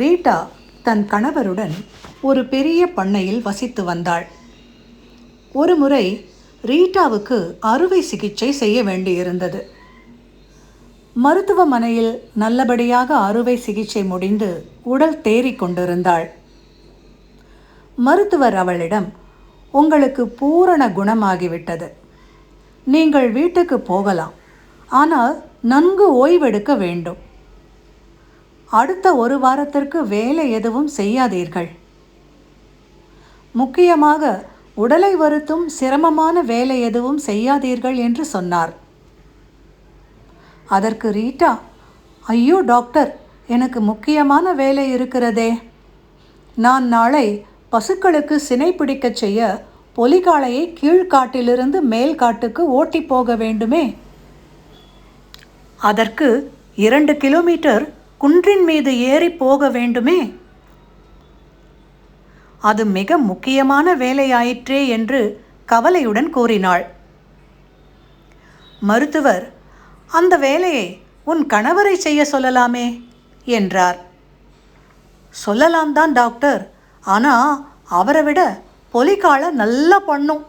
Rita தன் கணவருடன் ஒரு பெரிய பண்ணையில் வசித்து வந்தாள். ஒருமுறை ரீட்டாவுக்கு அறுவை சிகிச்சை செய்ய வேண்டியிருந்தது. மருத்துவமனையில் நல்லபடியாக அறுவை சிகிச்சை முடிந்து உடல் தேறிக் கொண்டிருந்தாள். மருத்துவர் அவளிடம் உங்களுக்கு பூரண குணமாகிவிட்டது. நீங்கள் வீட்டுக்கு போகலாம். ஆனால் நன்கு ஓய்வெடுக்க வேண்டும். அடுத்த ஒரு வாரத்திற்கு வேலை எதுவும் செய்யாதீர்கள். முக்கியமாக உடலை வருத்தும் சிரமமான வேலை எதுவும் செய்யாதீர்கள் என்று சொன்னார். அதற்கு ரீட்டா ஐயோ டாக்டர் எனக்கு முக்கியமான வேலை இருக்கிறதே. நான் நாளை பசுக்களுக்கு சினை பிடிக்கச் செய்ய பொலிகாலையை கீழ்காட்டிலிருந்து மேல் காட்டுக்கு ஓட்டி போக வேண்டுமே. அதற்கு இரண்டு கிலோமீட்டர் குன்றின் மீது ஏறி போக வேண்டுமே? அது மிக முக்கியமான வேலையாயிற்றே என்று கவலையுடன் கூறினாள். மருத்துவர் அந்த வேலையை உன் கணவரை செய்ய சொல்லலாமே? என்றார். சொல்லலாம் தான் டாக்டர். ஆனால் அவரை விட பொலிகால நல்லா பண்ணும்.